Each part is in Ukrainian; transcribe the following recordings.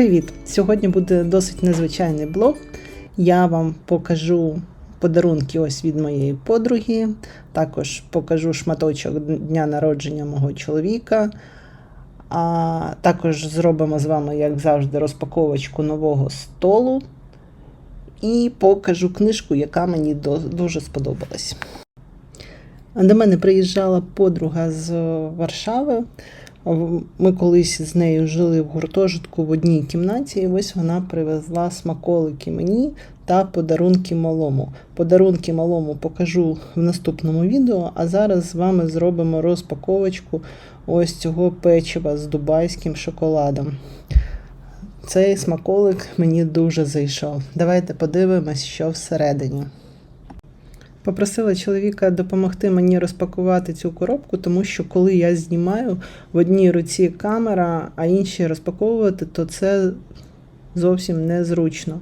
Привіт! Сьогодні буде досить незвичайний блог. Я вам покажу подарунки ось від моєї подруги. Також покажу шматочок дня народження мого чоловіка. А також зробимо з вами, як завжди, розпаковочку нового столу. І покажу книжку, яка мені дуже сподобалась. До мене приїжджала подруга з Варшави. Ми колись з нею жили в гуртожитку в одній кімнаті, і ось вона привезла смаколики мені та подарунки малому. Подарунки малому покажу в наступному відео, а зараз з вами зробимо розпаковочку ось цього печива з дубайським шоколадом. Цей смаколик мені дуже зайшов. Давайте подивимось, що всередині. Попросила чоловіка допомогти мені розпакувати цю коробку, тому що коли я знімаю в одній руці камера, а іншій розпаковувати, то це зовсім незручно.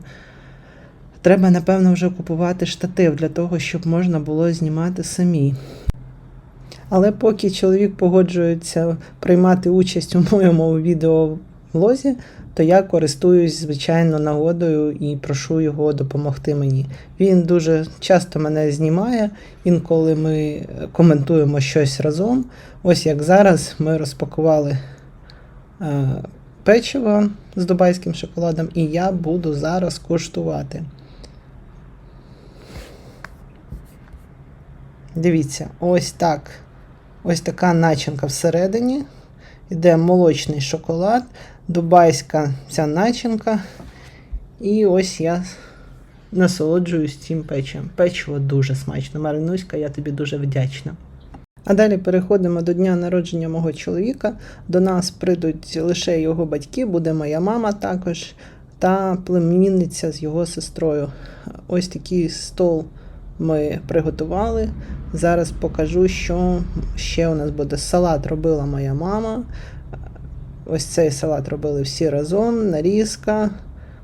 Треба, напевно, вже купувати штатив для того, щоб можна було знімати самі. Але поки чоловік погоджується приймати участь у моєму відеоблозі, то я користуюсь, звичайно, нагодою і прошу його допомогти мені. Він дуже часто мене знімає, інколи ми коментуємо щось разом. Ось як зараз ми розпакували е, печиво з дубайським шоколадом, і я буду зараз куштувати. Дивіться, ось так. Ось така начинка всередині. Іде молочний шоколад, дубайська ця начинка. І ось я насолоджуюсь цим печивом. Печиво дуже смачно. Маринуська, я тобі дуже вдячна. А далі переходимо до дня народження мого чоловіка. До нас прийдуть лише його батьки, буде моя мама також та племінниця з його сестрою. Ось такий стол ми приготували. Зараз покажу, що ще у нас буде. Салат робила моя мама. Ось цей салат робили всі разом, нарізка.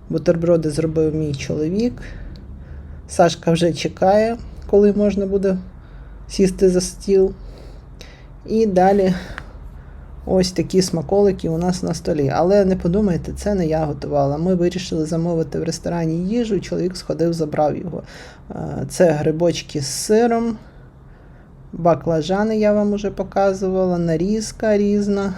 Бутерброди зробив мій чоловік. Сашка вже чекає, коли можна буде сісти за стіл. І далі ось такі смаколики у нас на столі. Але не подумайте, це не я готувала. Ми вирішили замовити в ресторані їжу, чоловік сходив, забрав його. Е, Це грибочки з сиром, баклажани я вам уже показувала, нарізка різна.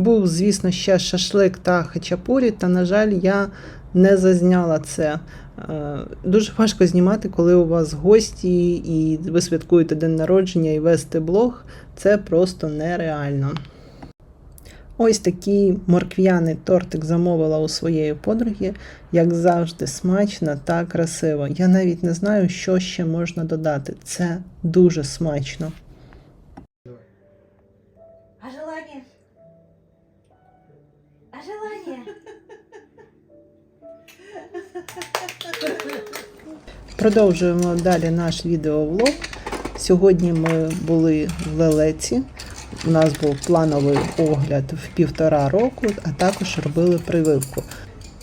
Був, звісно, ще шашлик та хачапурі, та, на жаль, я не зазняла це. Е, Дуже важко знімати, коли у вас гості і ви святкуєте день народження і вести блог. Це просто нереально. Ось такий моркв'яний тортик замовила у своєї подруги, як завжди, смачно та красиво. Я навіть не знаю, що ще можна додати. Це дуже смачно. Продовжуємо далі наш відеовлог. Сьогодні ми були в Лелеці. У нас був плановий огляд в півтора року, а також робили прививку.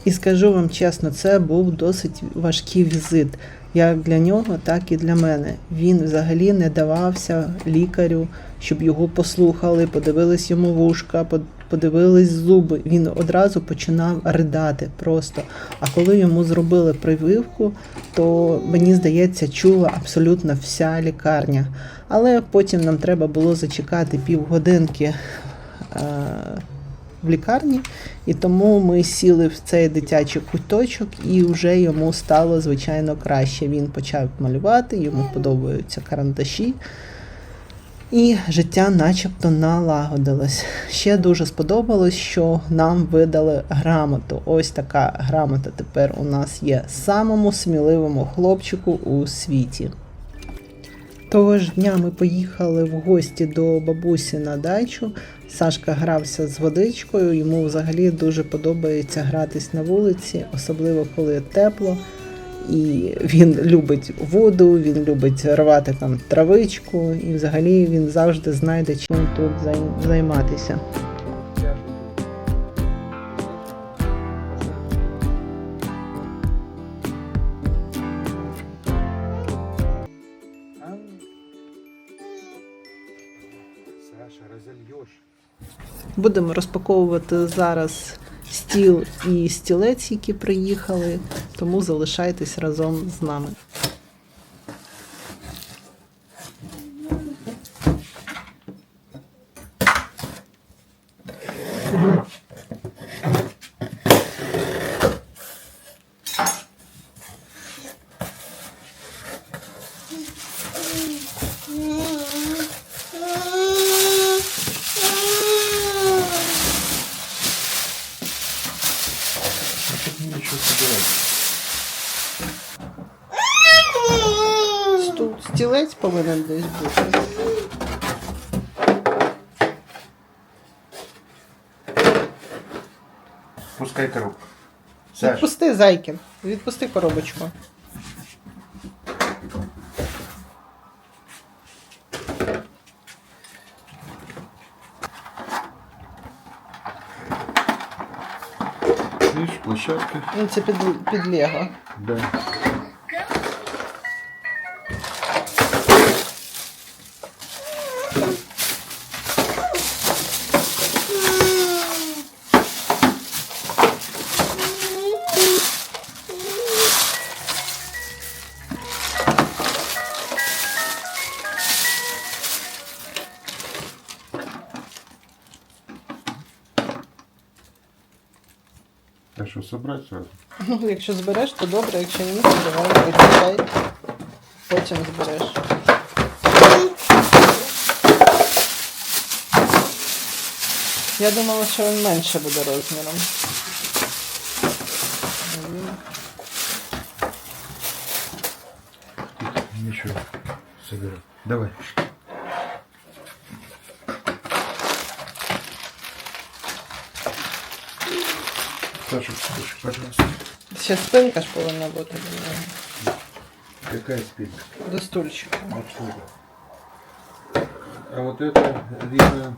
І скажу вам чесно, це був досить важкий візит, як для нього, так і для мене. Він взагалі не давався лікарю, щоб його послухали, подивились йому вушка, подивились зуби. Він одразу починав ридати просто. А коли йому зробили прививку, то мені здається, чула абсолютно вся лікарня. Але потім нам треба було зачекати півгодинки е, в лікарні, і тому ми сіли в цей дитячий куточок, і вже йому стало звичайно краще. Він почав малювати, йому подобаються карандаші. І життя начебто налагодилось. Ще дуже сподобалось, що нам видали грамоту. Ось така грамота тепер у нас є самому сміливому хлопчику у світі. Того ж дня ми поїхали в гості до бабусі на дачу. Сашка грався з водичкою, йому взагалі дуже подобається гратись на вулиці, особливо коли тепло. І він любить воду, він любить рвати там травичку, і взагалі він завжди знайде чим тут зай- займатися. Будемо розпаковувати зараз стіл і стілець, які приїхали, тому залишайтесь разом з нами. А тут нічого собирати. Стул, стілець повинен десь бути. Пускай коробку. Саш, Відпусти, Зайкін, відпусти коробочку. видишь, площадка. Ну, це під, під Лего. Да. Что. Ну, якщо збереш, то добре, якщо ні, то давай вичай. Потім збереш. Я думала, що він менше буде розміром. Ничего. Соберу. Давай. Саша, слушай, пожалуйста. Ще спинка ж повинна бути. Какая спинка? До стульчика. Отсюда. А вот это видно.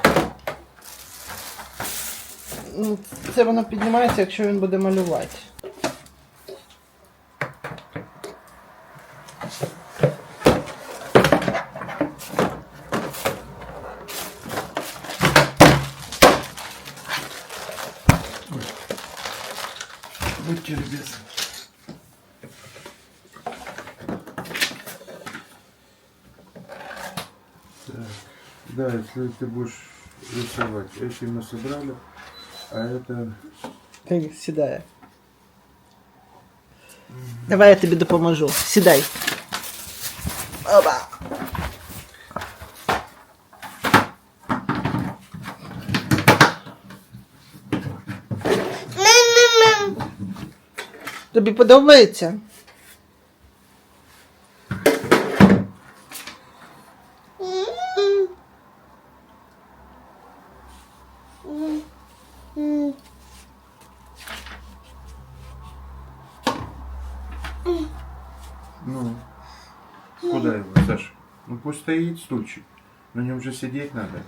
Ну, це воно піднімається, якщо він буде малювати. Да, если ты будешь рисовать. Эти мы собрали, а это... Ти сідає. Давай я тобі допоможу. Сідай. Оба. Тобі подобається? Ну, куда его, Саша? Ну пусть стоит стульчик. На нем же сидеть надо.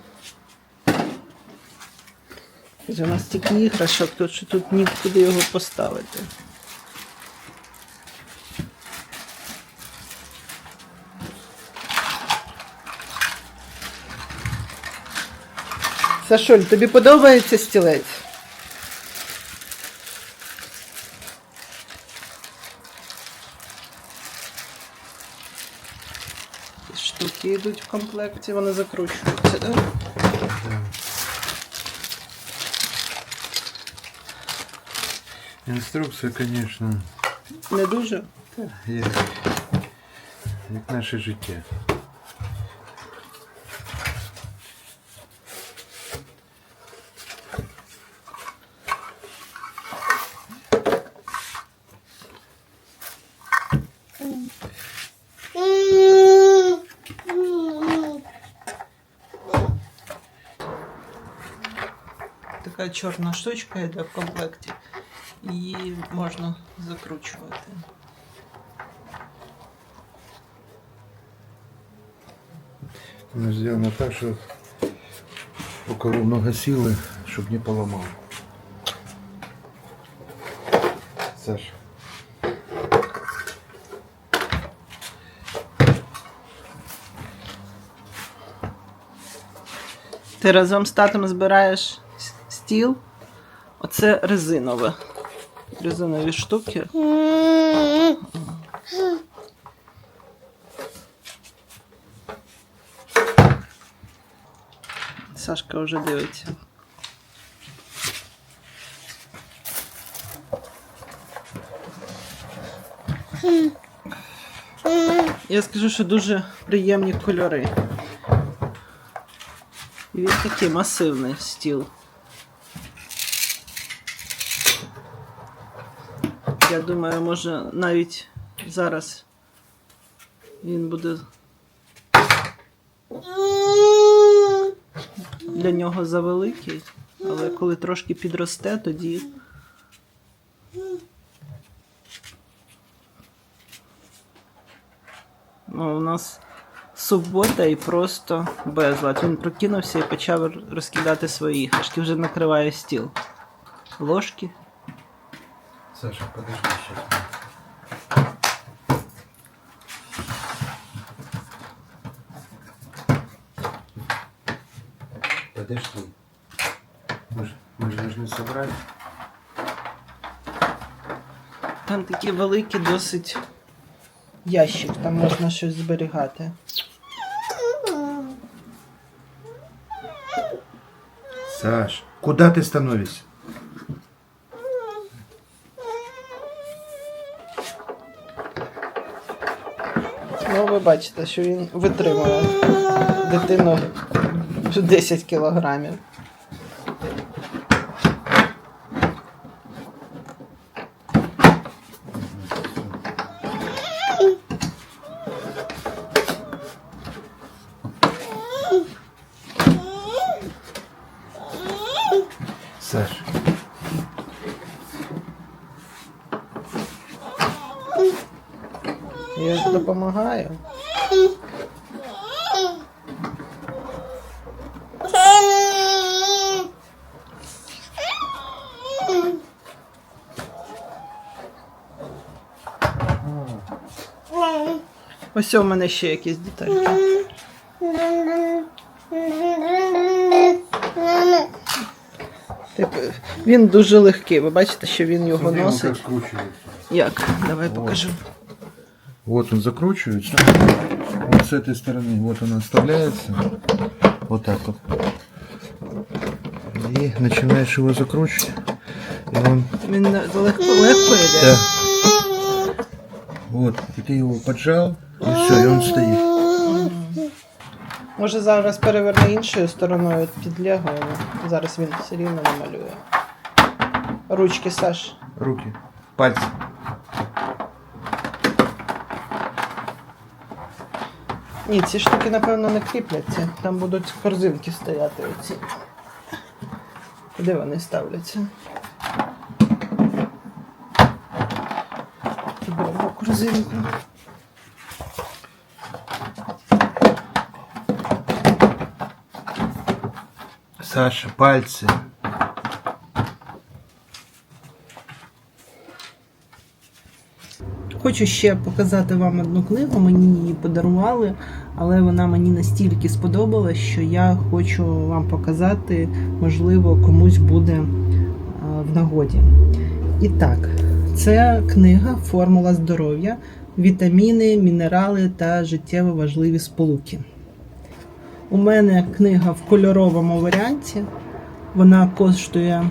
У нас стільки іграшок, тут що тут нікуди його поставити. Сашуль, тобі подобається стілець? Штуки йдуть в комплекті, вони закручуються, так? Да? Инструкция, конечно, Не дуже. як, як наше життя. Така чорна штучка йде в комплекті. Її можна закручувати. Она сделана так, что у кого много силы, чтобы не поломал. Саша. Ти разом з татом збираєш стіл, Оце резинове. Резинові штуки. Сашка вже дивиться. Я скажу, що дуже приємні кольори. І він такий масивний стіл. Я думаю, може навіть зараз він буде для нього завеликий, але коли трошки підросте, тоді. Ну, у нас субота і просто безлад. Він прокинувся і почав розкидати свої іграшки, вже накриває стіл. Ложки. Саша, подожди сейчас. Подожди. Мы же, мы же должны собрать. Там такий великий досить ящик, там можна щось зберігати. Саш, куда ты становишься? Бачите, що він витримує дитину 10 кілограмів. Саш, Я ж допомагаю. Ось у мене ще якісь детальки. Типу, він дуже легкий. Ви бачите, що він його смотри, он как носить. скручивается. Як? Давай покажу. Вот он закручивается. Вот с этой стороны, вот он оставляется. Вот так вот. И начинаешь его закручивать. И он Він не- легко, легко йде. Да. Вот, и ты его поджал, и все, и он стоит. Може зараз переверне іншою стороною під лягою. Зараз він все рівно намалює. Ручки, Саш. Руки, пальцы. Ні, ці штуки, напевно, не кріпляться. Там будуть корзинки стояти оці. Куди вони ставляться? Беремо корзинку. Саша, пальцы. Хочу ще показати вам одну книгу. Мені її подарували, але вона мені настільки сподобалась, що я хочу вам показати, можливо, комусь буде е, в нагоді. І так, це книга Формула здоров'я, вітаміни, мінерали та життєво важливі сполуки. У мене книга в кольоровому варіанті. Вона коштує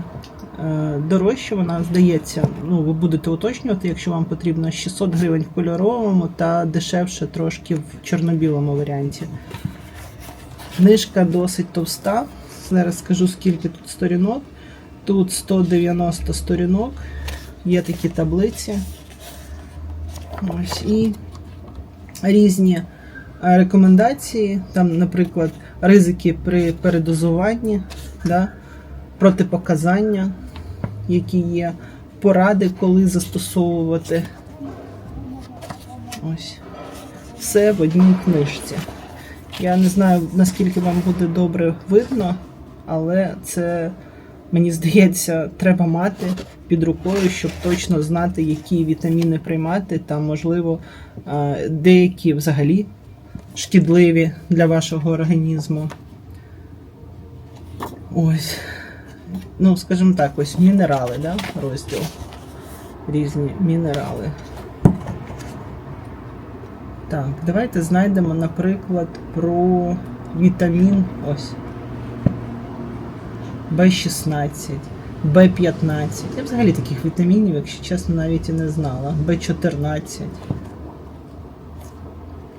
е, дорожче, вона здається, ну ви будете уточнювати, якщо вам потрібно 600 гривень в кольоровому та дешевше трошки в чорно-білому варіанті. Книжка досить товста. Зараз скажу скільки тут сторінок. Тут 190 сторінок, є такі таблиці. Ось і різні рекомендації. Там, наприклад, ризики при передозуванні, да, протипоказання, які є, поради, коли застосовувати. Ось. Все в одній книжці. Я не знаю, наскільки вам буде добре видно, але це, мені здається, треба мати під рукою, щоб точно знати, які вітаміни приймати, та, можливо, е, деякі взагалі шкідливі для вашого організму. Ось. ну, скажімо так, ось мінерали, да? розділ. Різні мінерали. Так, давайте знайдемо, наприклад, про вітамін ось. В16, В15. Я взагалі таких вітамінів, якщо чесно, навіть і не знала. В14.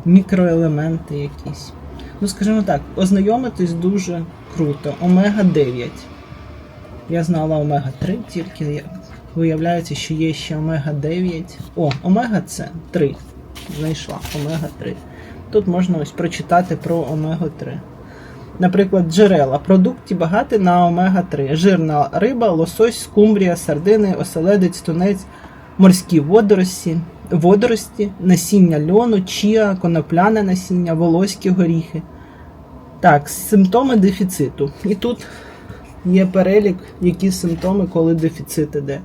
Мікроелементи якісь. Ну, скажімо так, ознайомитись дуже круто. Омега-9. Я знала омега-3, тільки виявляється, що є ще омега-9. О, омега це 3. Знайшла омега-3. Тут можна ось прочитати про омегу-3. Наприклад, джерела. Продукті багаті на омега-3. Жирна риба, лосось, скумбрія, сардини, оселедець, тунець, морські водорості, водорості, насіння льону, чіа, конопляне насіння, волоські горіхи. Так, симптоми дефіциту. І тут є перелік, які симптоми, коли дефіцит іде.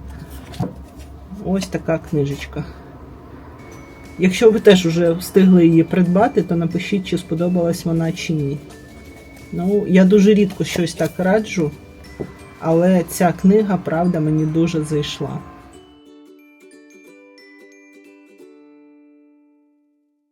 Ось така книжечка. Якщо ви теж вже встигли її придбати, то напишіть, чи сподобалась вона чи ні. Ну, я дуже рідко щось так раджу, але ця книга, правда, мені дуже зайшла.